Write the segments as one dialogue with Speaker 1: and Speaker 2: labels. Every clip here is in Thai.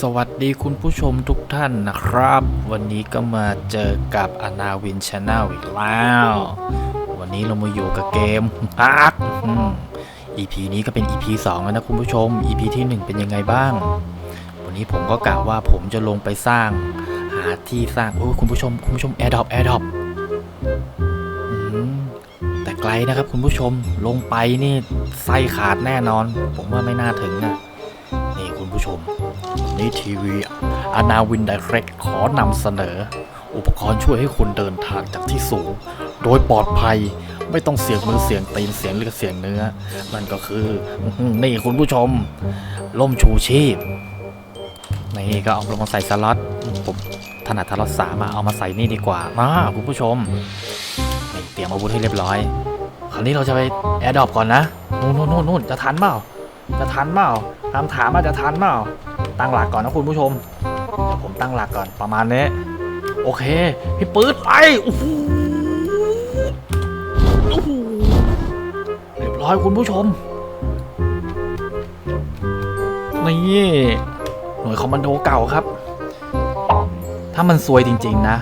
Speaker 1: สวัสดีคุณผู้ชมทุกท่านนะครับ วันนี้ก็มาเจอกับอนาวินชาแนลอีกแล้ว วันนี้เรามาอยู่กับเกมอาร์คอืม EP นี้ก็เป็น EP 2 แล้วนะคุณผู้ชม EP ที่ 1 เป็นยังไงบ้าง วันนี้ผมก็กะว่าผมจะลงไปสร้าง หาที่สร้างโอ้คุณผู้ชม คุณผู้ชมแอร์ดรอปแอร์ดรอปแต่ไกลนะครับคุณผู้ชมลงไปนี่ไส้ขาดแน่นอน ผมว่าไม่น่าถึงอะนี่คุณผู้ชม นี่ทีวีอนาวินไดเรกขอนำเสนอ อุปกรณ์ช่วยให้คุณเดินทางจากที่สูง โดยปลอดภัยไม่ต้องเสียงมือเสียงตีนเสียงเลือดเสียงเนื้อ นั่นก็คือนี่คุณผู้ชมล่มชูชีพนี่ก็เอาลงมาใส่สล็อตผมถนัดสล็อตสามอะเอามาใส่นี่ดีกว่ามาคุณผู้ชมเตรียมอาวุธให้เรียบร้อย คราวนี้เราจะไปแอร์ดรอปก่อนนะนู่นนู่นนู่นนู่นจะทันเปล่าจะทันเปล่าคำถามว่าจะทันเปล่า ตั้งหลักก่อนนะคุณผู้ชมเดี๋ยวผมตั้งหลักก่อนประมาณนี้ โอเค พี่ปื๊ดไปโอ้โหเรียบร้อยคุณผู้ชมนี่หน่วยคอมมานโดเก่าครับ ถ้ามันซวยจริง ๆ นะ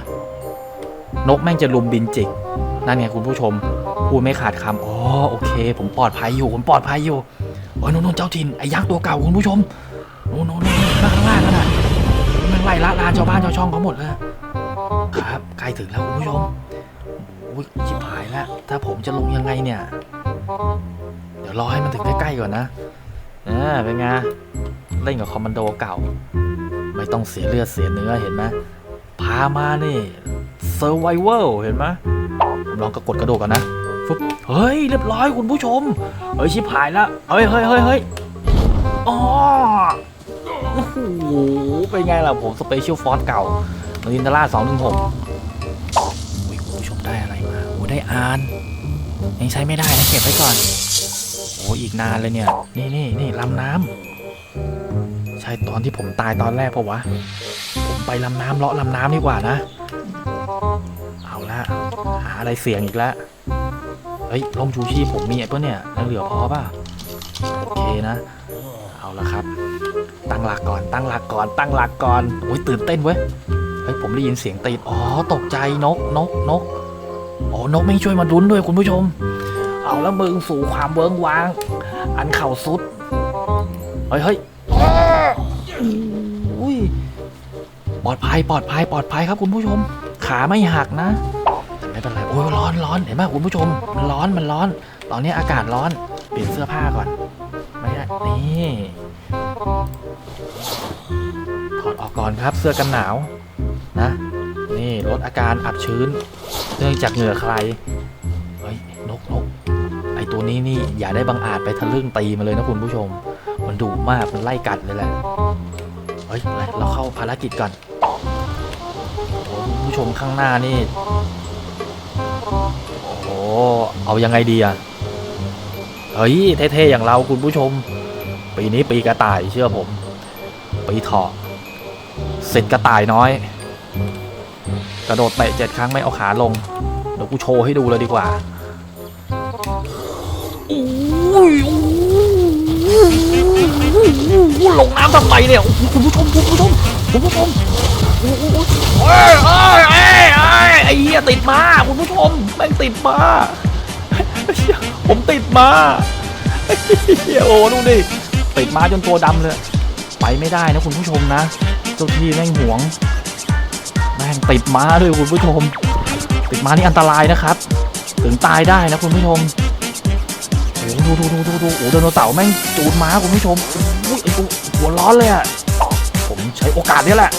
Speaker 1: นกแม่งจะลุมบินจิก นั่นไงคุณผู้ชม พูดไม่ขาดคำอ๋อโอเค ผมปลอดภัยอยู่ ผมปลอดภัยอยู่โอ้ยนู่นเจ้าถิ่นไอ้ยักษ์ตัวเก่าคุณผู้ชมนนนน ไล่ละลานชาวบ้านชาวช่องเขาหมดเลยครับใกล้ถึงแล้วคุณผู้ชมโอ้ยชิบหายแล้วถ้าผมจะลงยังไงเนี่ย เดี๋ยวรอให้มันถึงใกล้ๆก่อนนะอ่าเป็นไงเล่นกับคอมมานโดเก่า ไม่ต้องเสียเลือดเสียเนื้อเห็นไหมพามานี่เซอร์ไวเวลเห็นไหมผมลองกระกดกระโดดก่อนนะฟึบเฮ้ยเรียบร้อยคุณผู้ชมเฮ้ยชิบหายแล้วเฮ้ยเฮ้ยเฮ้ยเฮ้ยอ๋อโอ้โห เป็นไงล่ะผมสเปเชียลฟอร์สเก่ามารินดาร่าสองหนึ่งหกอุ้ยคุณผู้ชมได้อะไรมาโอ้ได้อ่าน ยังใช้ไม่ได้นะเก็บไว้ก่อนโอ้อีกนานเลยเนี่ย นี่นี่นี่ลำน้ำใช่ตอนที่ผมตายตอนแรกปะวะ ผมไปลำน้ำเลาะลำน้ำดีกว่านะ เอาละหาอะไรเสี่ยงอีกแล้วเฮ้ยลมชูชีพผมมีไอ้ปะเนี่ยยังเหลือพอป่ะโอเคนะ เอาละครับ ตั้งหลักก่อน ตั้งหลักก่อน ตั้งหลักก่อนโอ้ยตื่นเต้นเว้ยเฮ้ยผมได้ยินเสียงตีนอ๋อตกใจนกนกนกโอ้นกไม่ช่วยมาดุนด้วยคุณผู้ชม เอาแล้วมึงสู่ความเวิงว้าง อันเข่าสุดเฮ้ยเฮ้ยอุ้ยปลอดภัยปลอดภัยปลอดภัยครับคุณผู้ชม ขาไม่หักนะแต่ไม่เป็นไรโอ้ยร้อนร้อนเห็นไหมคุณผู้ชมมันร้อนมันร้อน ตอนนี้อากาศร้อน เปลี่ยนเสื้อผ้าก่อน ไม่ได้นี่ ถอดออกก่อนครับเสื้อกันหนาวนะ นี่ลดอาการอับชื้น เนื่องจากเหงื่อใคร เฮ้ยนกนกไอตัวนี้นี่อย่าได้บังอาจไปทะลึ่งตีมาเลยนะคุณผู้ชม มันดุมากมันไล่กัดเลยแหละ เฮ้ยไปเราเข้าภารกิจก่อนโอ้คุณผู้ชมข้างหน้านี่ โอ้โหเอายังไงดีอะเฮ้ยเท่ๆอย่างเราคุณผู้ชม ปีนี้ปีกระต่ายเชื่อผม ปีเถาะเสร็จกระต่ายน้อย กระโดดเตะเจ็ดครั้งไม่เอาขาลง เดี๋ยวกูโชว์ให้ดูเลยดีกว่าอุ้ยลงน้ำทำไมเนี่ยคุณผู้ชมคุณผู้ชมคุณผู้ชมโอ้โหเอ้ยเอ้ยเอ้ยเอ้ไอ้เหี้ยติดมาคุณผู้ชมแม่งติดมาผมติดมาเฮียโอ้ดูดิติดมาจนตัวดำเลย ไปไม่ได้นะคุณผู้ชมนะ เจ้าที่แม่งหวงแม่งติดม้าด้วยคุณผู้ชม ติดม้านี่อันตรายนะครับ ถึงตายได้นะคุณผู้ชมโอ้โหดูดูดูดูดูโอ้โดโนเสาแม่งจูดม้าคุณผู้ชมอุ้ยไอ้ตัวหัวร้อนเลยอะผมใช้โอกาสนี้แหละ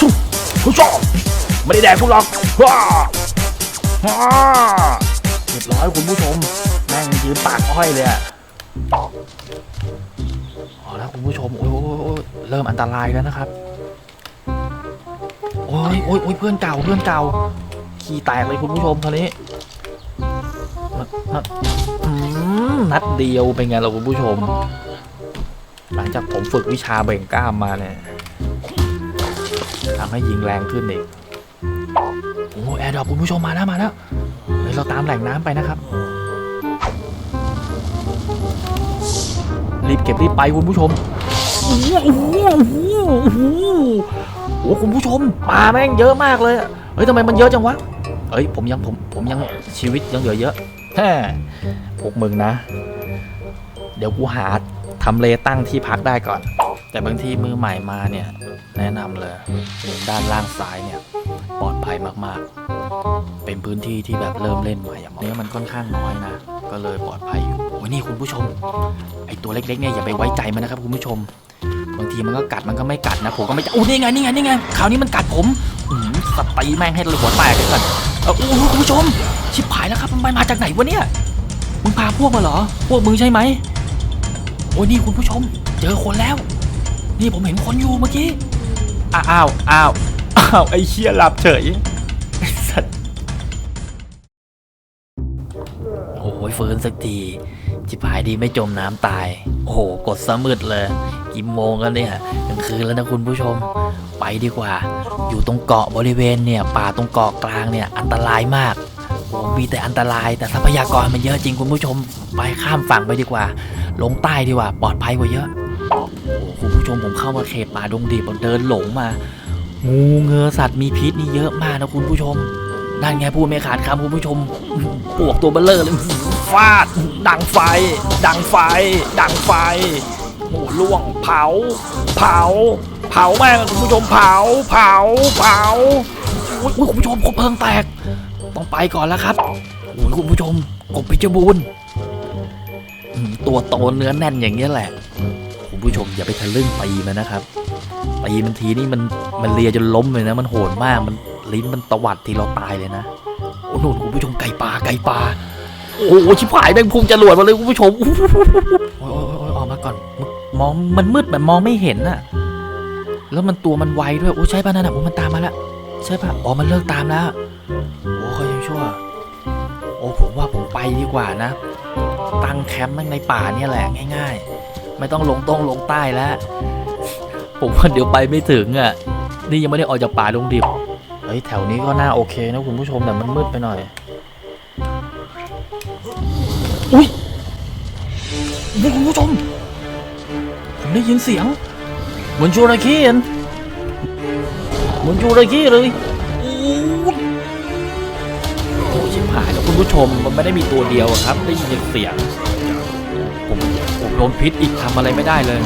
Speaker 1: สุผู้ชมไม่ได้แดกคุณหรอกว้าว้าเรียบร้อยคุณผู้ชม แม่งยืนปากอ้อยเลยอะ เอาละคุณผู้ชม โอ้ยโอ้ยเริ่มอันตรายแล้วนะครับ โอ้ยโอ้ยโอ้ยเพื่อนเก่าเพื่อนเก่า ขี่แตกเลยคุณผู้ชมตอนนี้นัดเดียวเป็นไงล่ะคุณผู้ชม หลังจากผมฝึกวิชาเบ่งกล้ามมาเนี่ยทำให้ยิงแรงขึ้นอีกโอ้แอร์ดรอปคุณผู้ชมมาแล้วมาแล้วเฮ้ยเราตามแหล่งน้ำไปนะครับ รีบเก็บรีบไปคุณผู้ชมโอ้โหโอ้โหโอ้โหโอ้โหโอ้โหคุณผู้ชมปลาแม่งเยอะมากเลยอะเฮ้ยทำไมมันเยอะจังวะเอ้ยผมยังผมผมยังชีวิตยังเหลือเยอะแฮ่พวกมึงนะ เดี๋ยวกูหาทำเลตั้งที่พักได้ก่อน แต่บางทีมือใหม่มาเนี่ย แนะนำเลยมุมด้านล่างซ้ายเนี่ยปลอดภัยมากๆ เป็นพื้นที่ที่แบบเริ่มเล่นใหม่อะเนื้อมันค่อนข้างน้อยนะ ก็เลยปลอดภัยอยู่โอ้ยนี่คุณผู้ชม ไอตัวเล็กๆเนี่ยอย่าไปไว้ใจมันนะครับคุณผู้ชม บางทีมันก็กัดมันก็ไม่กัดนะผมก็ไม่จะอู้นี่ไงนี่ไงนี่ไงคราวนี้มันกัดผมอืมสตีแม่งให้หัวแตกเลยก่อนเออโอ้คุณผู้ชม ชิบหายแล้วครับมันมาจากไหนวะเนี่ยมึงพาพวกมาเหรอ พวกมึงใช่ไหมโอ้ยนี่คุณผู้ชม เจอคนแล้ว นี่ผมเห็นคนอยู่เมื่อกี้อ้าวอ้าวอ้าวไอ้เชี่ยหลับเฉย ฟื้นสักที จิบหายดีไม่จมน้ำตาย โอ้โห กดสมืดเลย กี่โมงกันเนี่ยกลางคืนแล้วนะคุณผู้ชม ไปดีกว่า อยู่ตรงเกาะบริเวณเนี่ย ป่าตรงเกาะกลางเนี่ย อันตรายมากโอ้มีแต่อันตราย แต่ทรัพยากรมันเยอะจริงคุณผู้ชม ไปข้ามฝั่งไปดีกว่า ลงใต้ดีกว่า ปลอดภัยกว่าเยอะ โอ้คุณผู้ชมผมเข้ามาเขตป่าดงดิบผมเดินหลงมา งูเงือสัตว์มีพิษนี่เยอะมากนะคุณผู้ชมนั่นไงพูดไม่ขาดคำคุณผู้ชมปวกตัวเบลเลอร์เลย ฟาด ดังไฟ ดังไฟ ดังไฟโอ้ล่วง เผา เผา เผาแม่งคุณผู้ชมเผา เผา เผาโอ้ยคุณผู้ชมคบเพลิงแตก ต้องไปก่อนแล้วครับโอ้ยคุณผู้ชมกบพชรบูรณ์ตัวโตเนื้อแน่นอย่างนี้ยแหละ คุณผู้ชมอย่าไปทะลึ่งตีมันนะครับตีมันทีนี่มันมันเลียจนล้มเลยนะ มันโหดมากมันลิ้นมันตวัดทีเราตายเลยนะโอ้โหคุณผู้ชมไก่ปลาไก่ปลา โอ้โหชิบหายแม่งพุ่งจรวดมาเลยคุณผู้ชมโอ้โหโอ้ยโอ้ยโอ้ยออกมาก่อนมองมันมืดแบบมองไม่เห็นน่ะ แล้วมันตัวมันไวด้วยโอ้ใช่ป่ะนั่นน่ะโอ้มันตามมาแล้วใช่ป่ะอ๋อมันเลิกตามแล้วโอ้เขายังชั่ว โอ้ผมว่าผมไปดีกว่านะ ตั้งแคมป์แม่งในป่าเนี่ยแหละง่าย ๆ ไม่ต้องลงต้องลงใต้แล้ว ผมว่าเดี๋ยวไปไม่ถึงอะนี่ยังไม่ได้ออกจากป่าดงดิบเฮ้ยแถวนี้ก็น่าโอเคนะคุณผู้ชมแต่มันมืดไปหน่อย อุ้ยนี่คุณผู้ชม ผมได้ยินเสียง เหมือนจระเข้เห็นเหมือนจระเข้เลยโอ้ยโอ้ชิบหายแล้วคุณผู้ชม มันไม่ได้มีตัวเดียวอะครับ ได้ยินเสียง ผมผมโดนพิษอีกทำอะไรไม่ได้เลย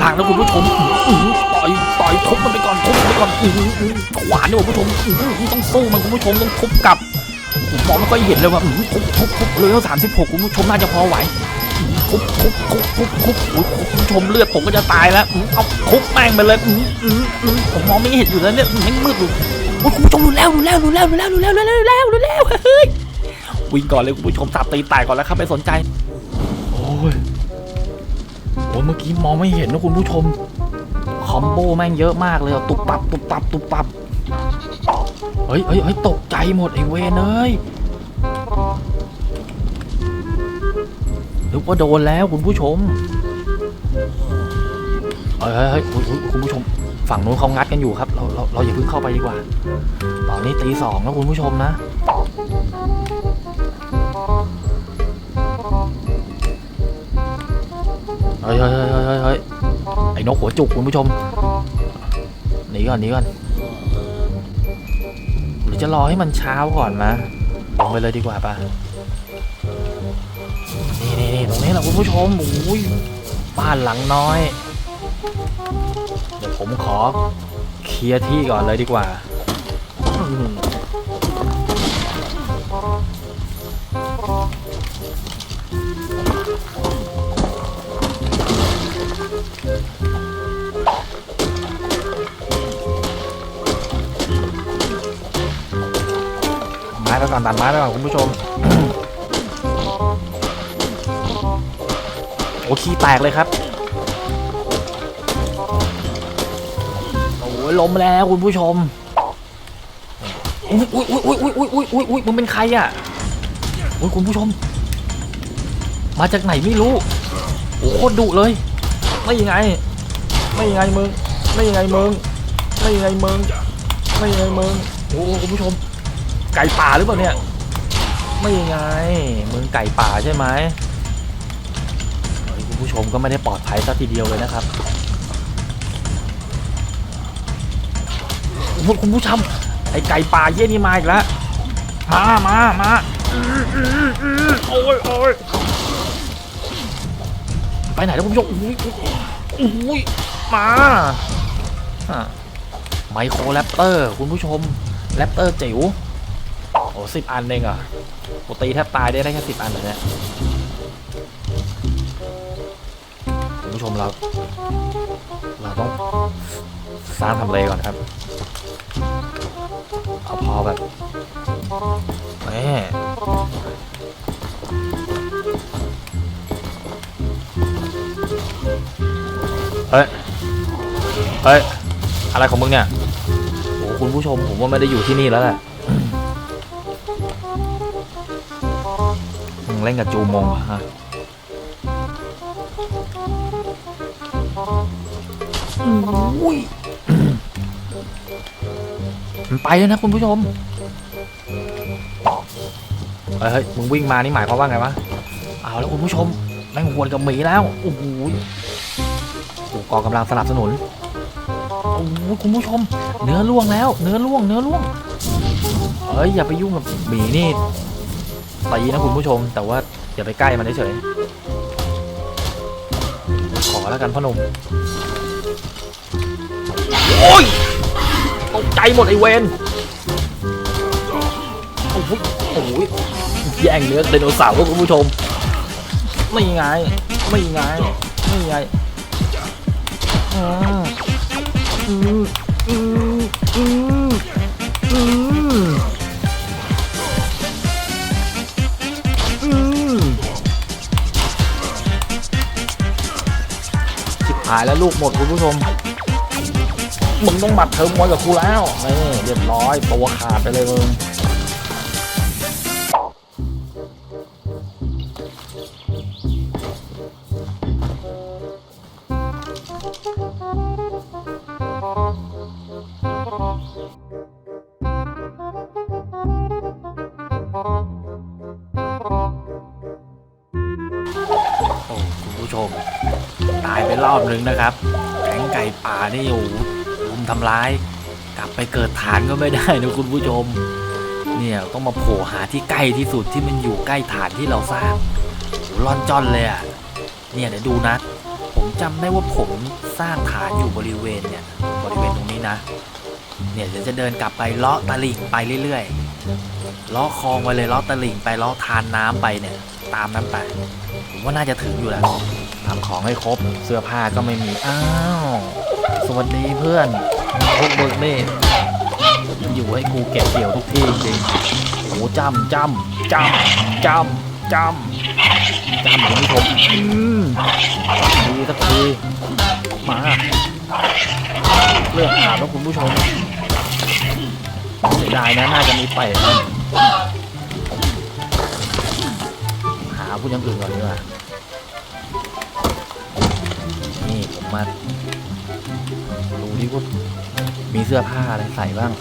Speaker 1: หลังๆแล้วคุณผู้ชมอื้อหือต่อยต่อยทุบมันไปก่อนทุบมันไปก่อนอื้อหืออื้อขวานเนี่ยคุณผู้ชมอื้อหือต้องสู้มันคุณผู้ชมต้องทุบกลับ ผมมองไม่ค่อยเห็นเลยว่าทุบทุบทุบเลยสามสิบหกคุณผู้ชมน่าจะพอไหวทุบทุบทุบทุบทุบโอ้ยคุณผู้ชมเลือดผมก็จะตายแล้วเอาทุบแม่งไปเลยผมมองไม่เห็นอยู่แล้วเนี่ยอื้อยังมืดอยู่คุณผู้ชมดูแล้วดูแล้วดูแล้วดูแล้วดูแล้วดูแล้วดูแล้วดูแล้วเฮ้ยวิ่งก่อนเลยคุณผู้ชมสับตีตายก่อนแล้วครับไม่สนใจโอ้ยโอ้ยเมื่อกี้มองไม่เห็นนะคุณผู้ชมคอมโบแม่งเยอะมากเลยตุบปับตุบปับตุบปับ เฮ้ยเฮ้ยเฮ้ยตกใจหมดไอ้เวนเอ้ยนึกว่าโดนแล้วคุณผู้ชมเฮ้ยเฮ้ยเฮ้ยคุณผู้ชม ฝั่งนู้นเขางัดกันอยู่ครับ เราเราเราอย่าเพิ่งเข้าไปดีกว่า ตอนนี้ตีสองแล้วคุณผู้ชมนะเฮ้ยเฮ้ยเฮ้ยเฮ้ยเฮ้ยไอ้นกหัวจุกคุณผู้ชมหนีก่อนหนีก่อน จะรอให้มันเช้าก่อนนะลงไปเลยดีกว่าป่ะ นี่นี่นี่ตรงนี้แหละคุณผู้ชมโอ้ยบ้านหลังน้อย เดี๋ยวผมขอเคลียร์ที่ก่อนเลยดีกว่า ไม้ไปก่อนตัดไม้ไปก่อนคุณผู้ชม โอ้ขี้แตกเลยครับ โอ้ล้มแล้วคุณผู้ชม อุ้ยอุ้ยอุ้ยอุ้ยอุ้ยอุ้ยอุ้ยอุ้ยมึงเป็นใครอะอุ้ยคุณผู้ชม มาจากไหนไม่รู้โอ้โคตรดุเลย ไม่ยังไง ไม่ยังไงมึง ไม่ยังไงมึง ไม่ยังไงมึง ไม่ยังไงมึง โอ้คุณผู้ชม ไก่ป่าหรือเปล่าเนี่ย ไม่ไงมึงไก่ป่าใช่ไหมคุณผู้ชมก็ไม่ได้ปลอดภัยสักทีเดียวเลยนะครับคุณคุณผู้ชมไอไก่ป่าเยี่ยนี่มาอีกแล้วมามามาโอ้ยโอ้ยไปไหนแล้วคุณผู้ชมอุ้ยอุ้ยมาอะไมโครแรปเตอร์คุณผู้ชมแรปเตอร์จิ๋ว โอ้สิบอันเองเหรอะปกติแทบตายได้ได้แค่สิบอันเลยเนี่ยคุณผู้ชมเรา เราต้องสร้างทำเลก่อนครับ เอาพอแบบแหม่เฮ้ย เฮ้ย อะไรของมึงเนี่ย โอ้คุณผู้ชมผมว่าไม่ได้อยู่ที่นี่แล้วแหละ เล่นกับจูมงเหรอฮะอุ้ยมันไปแล้วนะคุณผู้ชมเฮ้ยเฮ้ย มึงวิ่งมานี่หมายความว่าไงวะ เอาแล้วคุณผู้ชมแม่งหวนกับหมีแล้ว โอ้โหโอ้โหกองกำลังสนับสนุน โอ้โหคุณผู้ชม เนื้อล่วงแล้ว เนื้อล่วง เนื้อล่วง เฮ้ย อย่าไปยุ่งกับหมีนี่ ตีนะคุณผู้ชม แต่ว่าอย่าไปใกล้มันเฉยๆขอแล้วกันพ่อหนุ่มโอ้ยตกใจหมดไอเวนโอ้โหโอ้โหแย่งเนื้อไดโนเสาร์คุณผู้ชม ไม่ไงไม่ไงไม่ไงอืมอืมอืมอืมายแล้วลูกหมดคุณผู้ชมมึงต้องบัดเทิมมวยกับกูแล้วนี่เรียบร้อยตัวขาดไปเลยมึงโอ้คุณผู้ชมายไปรอบนึงนะครับแก๊งไก่ป่านี่โอ้โหรุมทำร้าย กลับไปเกิดฐานก็ไม่ได้นะคุณผู้ชม เนี่ยต้องมาโผล่หาที่ใกล้ที่สุดที่มันอยู่ใกล้ฐานที่เราสร้างโหร่อนจ้อนเลยอะเนี่ยเดี๋ยวดูนะ ผมจำได้ว่าผมสร้างฐานอยู่บริเวณเนี่ยบริเวณตรงนี้นะ เนี่ยเดี๋ยวจะเดินกลับไปเลาะตะลิ่งไปเรื่อยๆเลาะคลองไปเลยเลาะตะลิ่งไปเลาะทานน้ำไปเนี่ย ตามนั้นไปผมว่าน่าจะถึงอยู่แล้ว ทำของให้ครบ เสื้อผ้าก็ไม่มี อ้าว สวัสดีเพื่อน พวกมึงนี่อยู่ให้กูเก็บเกี่ยวทุกที่จริงโอ้จำจำจำจำจำจำคุณผู้ชมอืมดีสักทีมาเลือกอาบแล้วคุณผู้ชมเสียดายนะน่าจะมีเป็ดหาพูดอย่างอื่นก่อนดีกว่า มาดูดิว่ามีเสื้อผ้าอะไรใส่บ้าง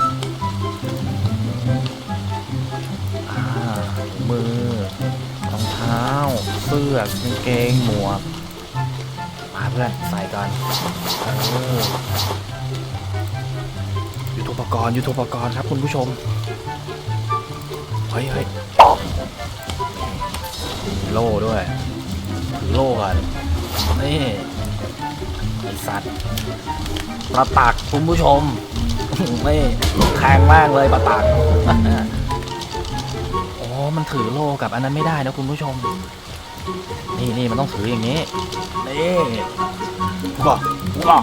Speaker 1: อาถุงมือรองเท้า เสื้อกางเกง หมวก มาเพื่อนใส่กันออยุทโธปกรณ์ยุทโธปกรณ์ครับคุณผู้ชม เฮ้ยเฮ้ยโล่ด้วย ถือโล่ก่อนนี่ สัตว์ปลาตักคุณผู้ชมนี่แข็งมากเลยปลาตักโอ้มันถือโลกับอันนั้นไม่ได้นะคุณผู้ชม นี่นี่มันต้องถืออย่างนี้นี่ว้าว้า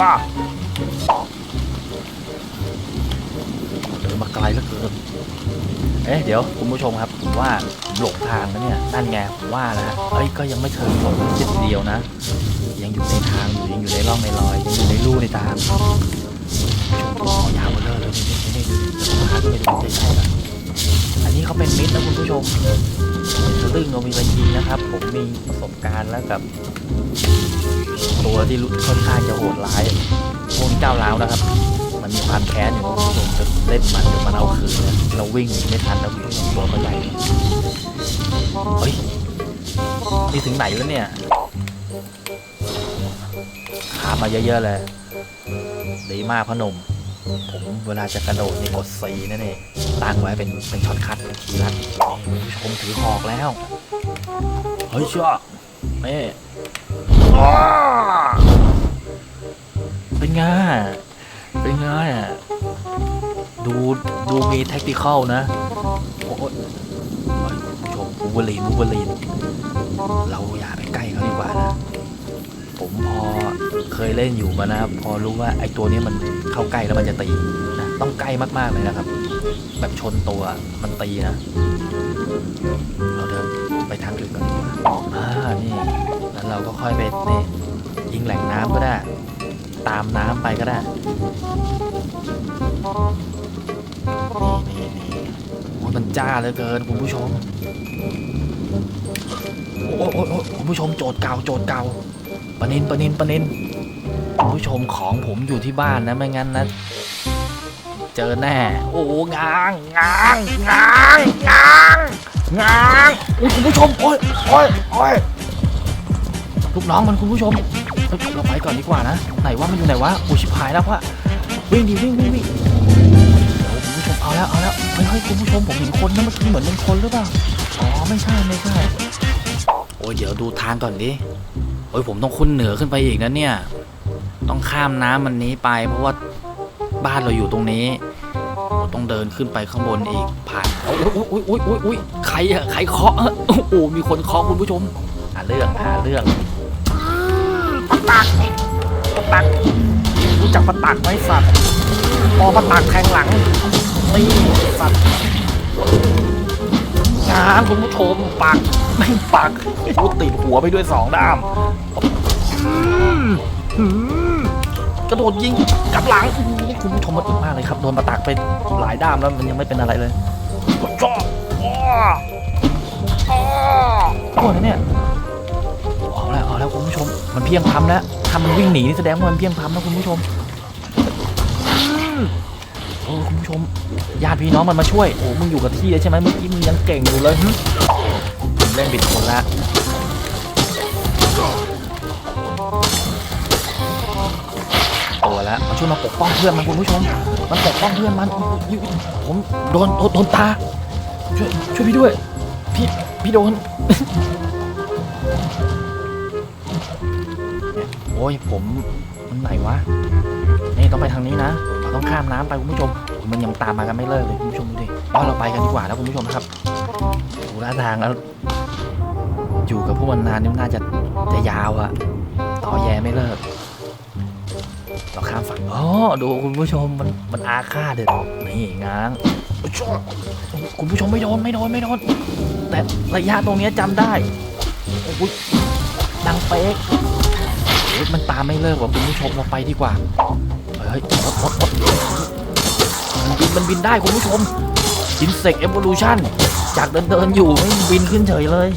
Speaker 1: ว้าเดินมาไกลเหลือเกินเอ๊ะเดี๋ยวคุณผู้ชมครับผมว่าหลงทางนะเนี่ยนั่นไงผมว่าแล้วเอ้ยก็ยังไม่เชิงหลงเจ็ดเดียวนะ ยังอยู่ในทางอยู่ยัง อยู่ในร่องในรอยอยู่ในรูในตามชมดูยาวมาเลยเลยนี่นี่นี่พาขึ้นไปดูใกล้ๆกันอันนี้เขาเป็นมิตรนะคุณผู้ชมทะลึ่งเรามีไปยิงนะครับ ผมมีประสบการณ์แล้วกับ ตัวที่ค่อนข้างจะโหดร้ายพวกนี้ก้าวร้าวนะครับ มันมีความแค้นอยู่คุณผู้ชมจะเล่นมันเดี๋ยวมันเอาคืนเราวิ่งหนีไม่ทันแล้วคุณผู้ชมตัวเขาใหญ่เฮ้ยนี่ถึงไหนแล้วเนี่ย บมมาเยอะๆเลย ดีมากพ่อหนุ่ม ผมเวลาจะกระโดดนี่กด C นั่นเองตั้งไว้เป็นเป็นช็อตคัทเป็นคีย์ลัดนี่ผู้ชมถือหอกแล้ว เฮ้ยเชื่อนี่เป็นไงเป็นไงอะดูดูมีแท็กติคอลนะโอ้ยเฮ้ยคุณผู้ชมบูเบอรีนบูเบอรีนเราอย่าไปใกล้เขาดีกว่านะ ผมพอเคยเล่นอยู่มานะครับ พอรู้ว่าไอ้ตัวนี้มันเข้าใกล้แล้วมันจะตีนะต้องใกล้มากๆเลยนะครับ แบบชนตัวมันตีนะเราเดินไปทางอื่นก่อนดีกว่าอ่านี่แล้วเราก็ค่อยไปนี่ยิงแหล่งน้ำก็ได้ ตามน้ำไปก็ได้นี่นี่นี่โอ้ยมันจ้าเหลือเกินคุณผู้ชมโอ้ยโอ้ยคุณผู้ชมโจทย์เก่าโจทย์เก่า ปนินปนินปนินคุณผู้ชมของผมอยู่ที่บ้านนะไม่งั้นนะ เจอแน่ โอ้งางงางงางงางงางอุ้ยคุณผู้ชมโอ้ยโอ้ยโอ้ยลูกน้องมันคุณผู้ชมเราไปก่อนดีกว่านะ ไหนว่ามันอยู่ไหนวะโอ้ยชิบหายแล้วพ่ะวิ่งดิวิ่งวิ่งวิ่งคุณผู้ชมเอาแล้วเอาแล้วเฮ้ยเฮ้ยคุณผู้ชมผมเห็นคนนะเมื่อกี้เหมือนเป็นคนหรือเปล่าอ๋อไม่ใช่ไม่ใช่โอ้ยเดี๋ยวดูทางก่อนดิ อ้ยผมต้องขึ้นเหนือขึ้นไปอีกนะเนี่ย ต้องข้ามน้ำมันนี้ไป เพราะว่าบ้านเราอยู่ตรงนี้เราต้องเดินขึ้นไปข้างบนอีกผ่านโอ้ยโอ้ยโอ้ยโอ้ยโอ้ยโอ้ยใครอะใครเคาะอะโอ้โหมีคนเคาะคุณผู้ชมหาเรื่องหาเรื่องปะตักปะตักรู้จักปะตักไหมสัตว์พอปะตักแทงหลังนี่ สัตว์งานคุณผู้ชมปักไม่ปักพูติดหัวไปด้วยสองด้ามกระโดดยิงกลับหลังคุณผู้ชมมันอึดมากเลยครับโดนปะตักไปหลายด้ามแล้วมันยังไม่เป็นอะไรเลยจ้ออ้ออ้อโอ้ยเนี่ยเอาแล้วเอาแล้วคุณผู้ชม มันเพียงพำแล้วถ้ามันวิ่งหนีนี่แสดงว่ามันเพียงพำนะคุณผู้ชม โอ้คุณผู้ชมญาติพี่น้องมันมาช่วยโอ้มึงอยู่กับที่เลยใช่ไหมเมื่อกี้มึงยังเก่งอยู่เลยหึผมเล่นบิดคนละตัวแล้วมันช่วยมาปกป้องเพื่อนมันคุณผู้ชม มันปกป้องเพื่อนมันผมโดนโดนตาช่วยช่วยพี่ด้วย พี่พี่โดนโอ้ยผมมันไหนวะ นี่ต้องไปทางนี้นะ เราต้องข้ามน้ำไปคุณผู้ชมมันยังตามมากันไม่เลิกเลยคุณผู้ชมดูดิว่าเราไปกันดีกว่านะคุณผู้ชมครับดูท่าทางแล้วอยู่กับพวกมันนานนี่น่าจะจะยาวอะต่อแย่ไม่เลิก เราข้ามฝั่งอ๋อดูคุณผู้ชมมันมันอาฆาตเลยนี่ง้างคุณผู้ชมไม่โดนไม่โดนไม่โดนแต่ระยะตรงนี้จำได้โอ้ยดังเป๊กเฮ้ยมันตามไม่เลิกว่ะคุณผู้ชมเราไปดีกว่า ฮ้ยมันบินมันบินได้คุณผู้ชม Insect Evolution จากเดินเดินอยู่ไม่บินขึ้นเฉยเลย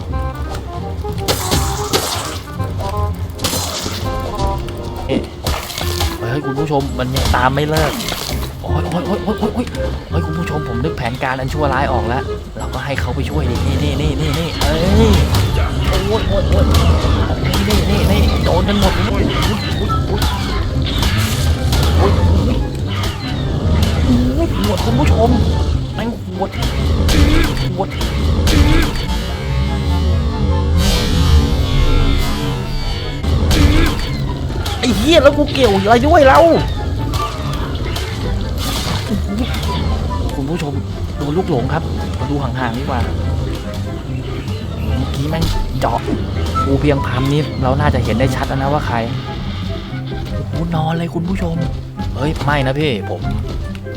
Speaker 1: เฮ้ยคุณผู้ชมมันยังตามไม่เลิกโอ้ยโอ้ยโอ้ยโอ้ยโอ้ยเฮ้ยคุณผู้ชมผมนึกแผนการอันชั่วร้ายออกแล้ว เราก็ให้เขาไปช่วยดินี่นี่นี่นี่นี่เอ้ยโอ้ยโอ้ยโอ้ยโอ้ยนี่นี่นี่นี่โดนกันหมดเลย หวดคุณผู้ชมแม่งหวดหวดไอ้เหี้ยแล้วกูเกี่ยวอะไรด้วยเราคุณผู้ชมโดนลูกหลงครับมาดูห่างๆดีกว่าเมื่อกี้แม่งเจาะกูเพียงพามนี้เราน่าจะเห็นได้ชัดแล้วนะว่าใครโอ้โหนอนเลยคุณผู้ชม เฮ้ยไม่นะพี่ผม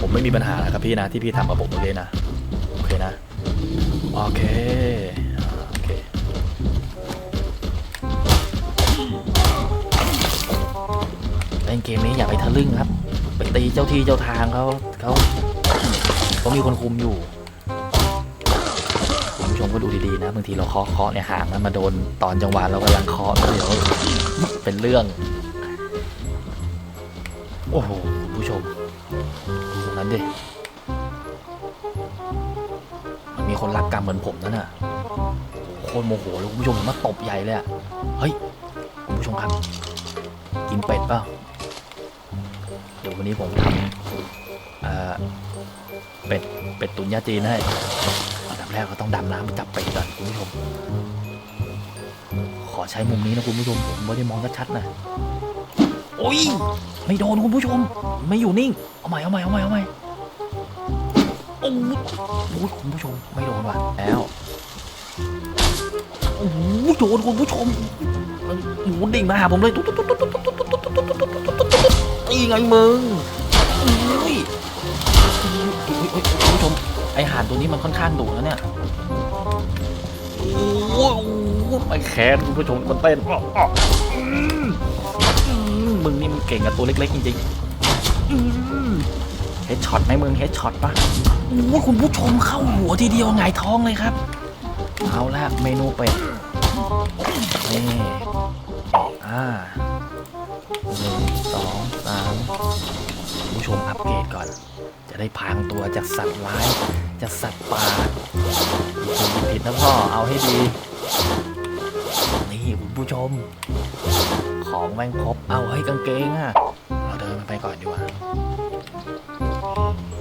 Speaker 1: ผมไม่มีปัญหาแล้วครับพี่นะที่พี่ทำกับผมเมื่อกี้นะโอเคนะโอเคโอเคเล่นเกมนี้อย่าไปทะลึ่งครับ ไปตีเจ้าที่เจ้าทางเขาเขาเขามีคนคุมอยู่คุณผู้ชมก็ดูดีๆนะบางทีเราเคาะเคาะเนี่ยห่างมันมาโดนตอนจังหวะเรากำลังเคาะเดี๋ยวเป็นเรื่อง โอ้โหคุณผู้ชมดูตรงนั้นดิมันมีคนรักกรรมเหมือนผมนั่นน่ะโคตรโมโหเลยคุณผู้ชมผมมาตบใหญ่เลยอะเฮ้ยคุณผู้ชมครับ กินเป็ดเปล่าเดี๋ยววันนี้ผมทำเอ่อเป็ดเป็ดตุ๋นยาจีนให้อันดับแรกเราต้องดำน้ำไปจับเป็ดก่อนคุณผู้ชม ขอใช้มุมนี้นะคุณผู้ชมผมไม่ได้มองชัดๆนะ โอ้ยไม่โดนคุณผู้ชม ไม่อยู่นิ่ง เอาใหม่เอาใหม่เอาใหม่เอาใหม่โอ้ยคุณผู้ชมไม่โดนว่ะแล้วโอ้โหโดนคุณผู้ชมมันหมูดิ่งมาหาผมเลยตุ๊ดตุ๊ดตุ๊ดตุ๊ดตุ๊ดตุ๊ดตุ๊ดตุ๊ดตุ๊ดตุ๊ดตุ๊ดตุ๊ดตุ๊ดตีไงมึงโอ้ยโอ้ยโอ้ยโอ้ยคุณผู้ชมไอห่านตัวนี้มันค่อนข้างดุแล้วเนี่ยโอ้ยโอ้ยไปแขนคุณผู้ชมมันเต้นอ้อ มมึงนี่มันเก่งกับตัวเล็กๆจริงๆอืมเฮดช็อตไหมมึงเฮดช็อตปะโอ้ยคุณผู้ชมเข้าหัวทีเดียวหงายท้องเลยครับ เอาละเมนูเป็ดนี่อ่าหนึ่งสองสามคุณผู้ชมอัปเกรดก่อน จะได้พรางตัวจากสัตว์ร้ายจากสัตว์ป่าคุณผิดนะพ่อเอาให้ดี นี่คุณผู้ชม ของแม่งครบ เอาให้กางเกงอะ เราเดินมันไปก่อนดีกว่า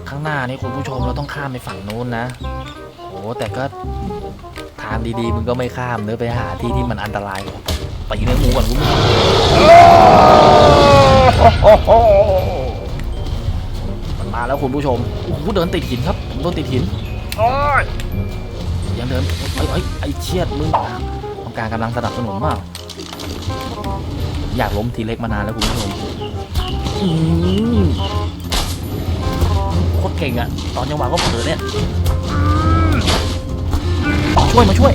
Speaker 1: ข้างหน้านี่คุณผู้ชมเราต้องข้ามไปฝั่งนู้นนะโอ้แต่ก็ทางดีๆมึงก็ไม่ข้ามเนื้อะไปหาที่ที่มันอันตรายกว่าไปเนื้อหมูก่อนคุณผู้ชมมันมาแล้วคุณผู้ชมโอ้โหเดินติดหินครับผมโดนติดหินยังเดินไอ้ไอ้ยไอ้เชียดมึงต้องการกำลังสนับสนุนมาก อยากล้มทีเล็กมานานแล้วคุณผู้ชมโคตรเก่งอะตอนจังหวะก็เผลอเนี่ยช่วยมาช่วย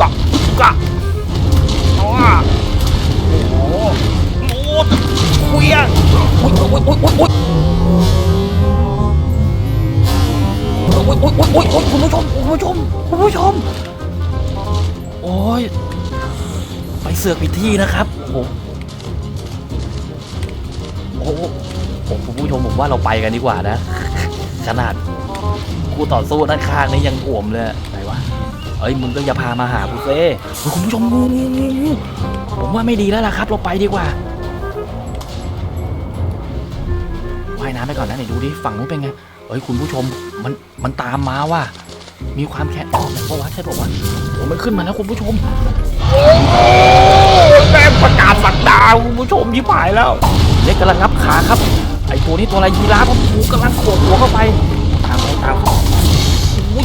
Speaker 1: กะกะโอ้โหโอ้โหคุยอะโอ้ยโอ้ยโอ้ยโอ้ยโอ้ยโอ้ยโอ้ยโอ้ยโอ้ยคุณผู้ชมคุณผู้ชมคุณผู้ชมโอ้ย เสือกผิดที่นะครับผมโอ้โหผมคุณผู้ชมผมว่าเราไปกันดีกว่านะ ขนาดกูต่อสู้ด้านข้างนี่ยังอ่วมเลยไหนวะเอ้ยมึงก็อย่าพามาหากูเซ่คุณผู้ชมงูงูงูผมว่าไม่ดีแล้วล่ะครับ เราไปดีกว่าว่ายน้ำไปก่อนนะไหนดูดิฝั่งนู้นเป็นไงเอ้ยคุณผู้ชมมันมันตามมาว่ะมีความแค้นอ๋อเพราะว่าใช่บอกว่าโอ้มันขึ้นมาแล้วคุณผู้ชม แม่งประกาศสักดาวคุณผู้ชมยิบหายแล้ว เล็กกำลังงับขาครับ ไอ้ตัวนี้ตัวอะไรยีราฟผมกูกำลังโขกหัวเข้าไป ตามไปตามเข้าโอ้ย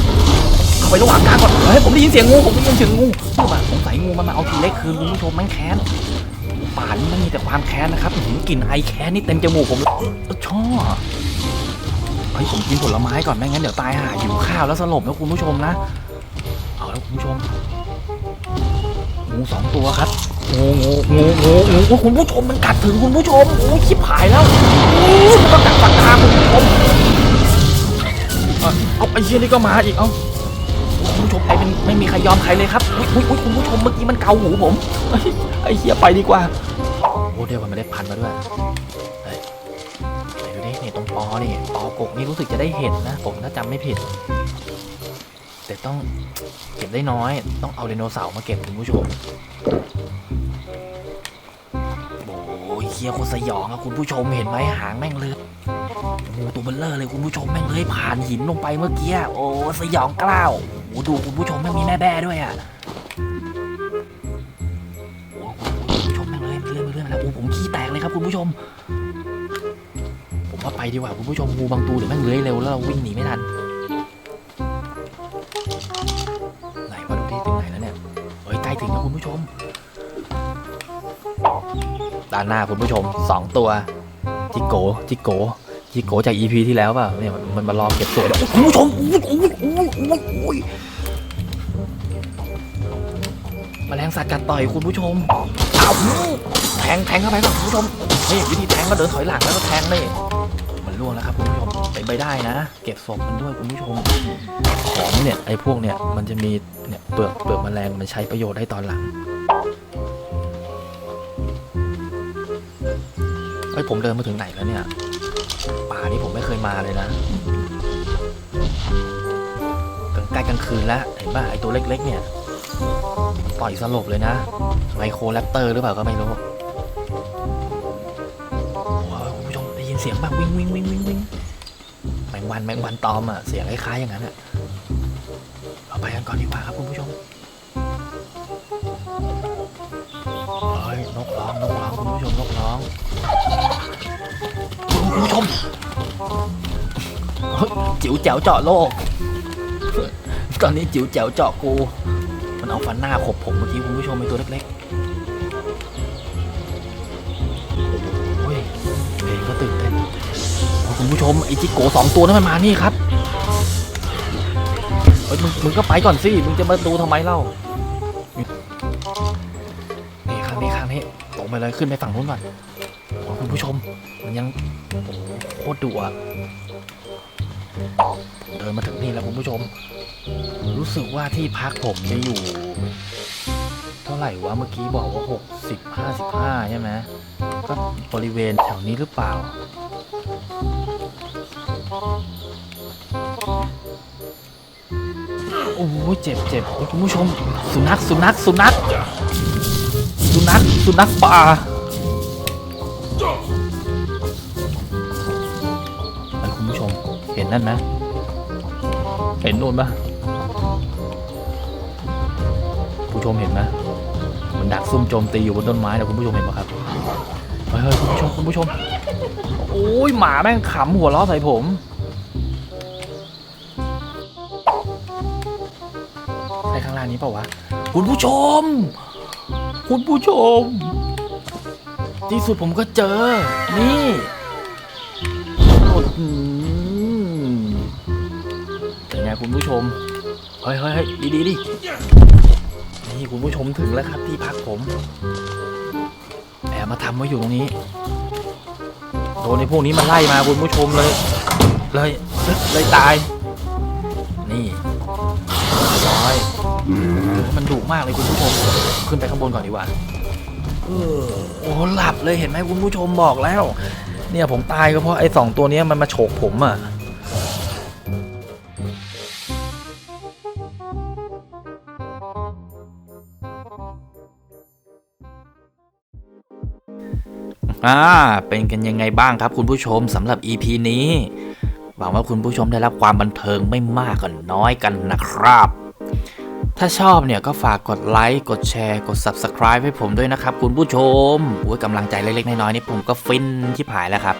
Speaker 1: เข้าไประหว่างกลางก่อน เฮ้ยผมได้ยินเสียงงู ผมได้ยินเสียงงูเมื่อมาสงสัยงูมันมาเอาทีเล็กคืนคุณผู้ชมม่งแค้นป่านนี้มันมีแต่ความแค้นนะครับหืมกลิ่นไอแค้นนี่เต็มจมูกผมเลยเออชอบเฮ้ยผมกินผลไม้ก่อนไม่งั้นเดี๋ยวตายห่าหิวข้าวแล้วสลบนะคุณผู้ชมนะ เอาแล้วคุณผู้ชมงูสองตัวครับ งูงูงูงูงูโอ้คุณผู้ชมมันกัดถึงคุณผู้ชมโอ้ยชิบหายแล้วโอ้ยมันก็กัดฝักตาคุณผู้ชมเอาเอาไอ้เชี่ยนี่ก็มาอีกเอ้าคุณผู้ชมใครเป็นไม่มีใครยอมใครเลยครับอุ๊ยอุ๊ยคุณผู้ชมเมื่อกี้มันเกาหูผมไอ้เหี้ยไปดีกว่าโอ้เดี๋ยวมันไม่ได้พันมาด้วยเฮ้ยไหนดูดินี่ตรงปอนี่ปอกกนี่รู้สึกจะได้เห็นนะ ผมถ้าจำไม่ผิด แต่ต้องเก็บได้น้อย ต้องเอาไดโนเสาร์มาเก็บคุณผู้ชม โอ้ยเฮียโคตรสยองอะคุณผู้ชมเห็นไหมหางแม่งเลือดงูตัวเบลเลอร์เลยคุณผู้ชมแม่งเลยผ่านหินลงไปเมื่อกี้โอ้สยองกล้าวโอ้ดูคุณผู้ชมแม่งมีแม่แบ้ด้วยอะโอ้คุณผู้ชมแม่งเลยเลื่อนไปเลื่อนมาแล้วโอ้ผมขี้แตกเลยครับคุณผู้ชม ผมว่าไปดีกว่าคุณผู้ชมงูบางตัวเดี๋ยวแม่งเลื้อยเร็วแล้วเราวิ่งหนีไม่ทันไหนมาดูที่ถึงไหนแล้วเนี่ยเฮ้ยใกล้ถึงแล้วคุณผู้ชม ด้านหน้าคุณผู้ชมสองตัวจิโกจิโกจิโกจากอีพีที่แล้วเปล่าเนี่ยมันมารอเก็บตัวยวคุณผู้ชมอุ้ยอุ้ยแมลงสัตว์กัดต่อยคุณผู้ชมแทงแทงเข้าไปก่อนคุณผู้ชมนี่วิธีแทงก็เดินถอยหลังแล้วก็แทงนี่มันล่วงแล้วครับคุณผู้ชมเป็นไปได้นะ เก็บศพมันด้วยคุณผู้ชมของเนี่ยไอ้พวกเนี่ยมันจะมีเนี่ยเปลือกเปลือกแมลงมันใช้ประโยชน์ได้ตอนหลัง ฮ้ยผมเดินมาถึงไหนแล้วเนี่ย ป่านี้ผมไม่เคยมาเลยนะกลางใกล้กลางคืนแล้วเห็นป่ะไอตัวเล็ก ๆ เนี่ยต่อยสลบเลยนะไมโครแรปเตอร์หรือเปล่าก็ไม่รู้ว้าวคุณผู้ชมได้ยินเสียงบ้างวิ่งวิ่งวิ่งวิ่งวิ่งแมงวันแมงวันตอมอะเสียงคล้ายๆอย่างนั้นอะ เราไปกันก่อนดีกว่าครับคุณผู้ชม นกร้องนกร้องคุณผู้ชมนกร้องคุณผู้ชมเฮ้ยจิ๋วแจ๋วเจาะโลก ตอนนี้จิ๋วแจ๋วเจาะกู มันเอาฟันหน้าขบผมเมื่อกี้คุณผู้ชมเป็นตัวเล็กๆโอ้ยเพลงก็ตื่นเต้นโอ้คุณผู้ชมไอจิโกสองตัวนั้นมันมานี่ครับเฮ้ยมึงมึงก็ไปก่อนสิ มึงจะมาดูทำไมเล่า ตรงไปเลยขึ้นไปฝั่งนู้นก่อนโอ้คุณผู้ชม มันยังโอ้โคตรดุอะเดินมาถึงนี่แล้วคุณผู้ชม รู้สึกว่าที่พักผมจะอยู่ เท่าไหร่วะเมื่อกี้บอกว่าหกสิบห้าสิบห้าใช่ไหมก็บริเวณแถวนี้หรือเปล่าโอ้ยเจ็บเจ็บคุณผู้ชม สุนัข สุนัข สุนัข สุนัขสุนัขป่าไอ้คุณผู้ชมเห็นนั่นไหมเห็นนู่นปะผู้ชมเห็นไหมมันดักซุ่มโจมตีอยู่บนต้นไม้นะคุณผู้ชมเห็นปะครับเฮ้ยคุณผู้ชมคุณผู้ชมโอ้ยหมาแม่งขำหัวเราะใส่ผมใช่ข้างล่างนี้เปล่าวะคุณผู้ชม คุณผู้ชม ที่สุดผมก็เจอ นี่โอ้โหเป็นไงคุณผู้ชมเฮ้ยเฮ้ยเฮ้ยดีดีดิ นี่คุณผู้ชมถึงแล้วครับที่พักผม แอบมาทำไว้อยู่ตรงนี้ โดนในพวกนี้มันไล่มาคุณผู้ชมเลย เลย เลยตาย มันดุมากเลยคุณผู้ชม ขึ้นไปข้างบนก่อนดีกว่าเออโอ้หลับเลยเห็นไหมคุณผู้ชมบอกแล้ว เนี่ยผมตายก็เพราะไอ้สองตัวนี้มันมาโฉกผมอะอ่าเป็นกันยังไงบ้างครับคุณผู้ชมสำหรับ EP นี้หวังว่าคุณผู้ชมได้รับความบันเทิงไม่มากก็น้อยกันนะครับ ถ้าชอบเนี่ยก็ฝากกดไลค์ กดแชร์ กด Subscribe ให้ผมด้วยนะครับ คุณผู้ชมโอ้ยกำลังใจเล็กๆน้อยๆนี่ผมก็ฟินที่ผายแล้วครับ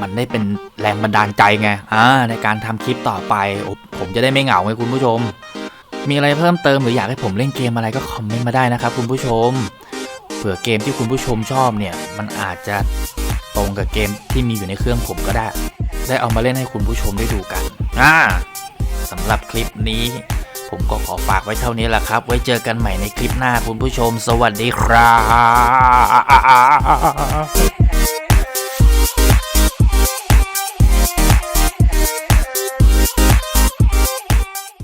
Speaker 1: มันได้เป็นแรงบันดาลใจไงอ่าในการทำคลิปต่อไปอผมจะได้ไม่เหงาไงคุณผู้ชม มีอะไรเพิ่มเติมหรืออยากให้ผมเล่นเกมอะไรก็คอมเมนต์มาได้นะครับคุณผู้ชม เผื่อเกมที่คุณผู้ชมชอบเนี่ย มันอาจจะตรงกับเกมที่มีอยู่ในเครื่องผมก็ได้ ได้เอามาเล่นให้คุณผู้ชมได้ดูกันอ่าสำหรับคลิปนี้ ผมก็ขอฝากไว้เท่านี้แหละครับ ไว้เจอกันใหม่ในคลิปหน้าคุณผู้ชม สวัสดีครับ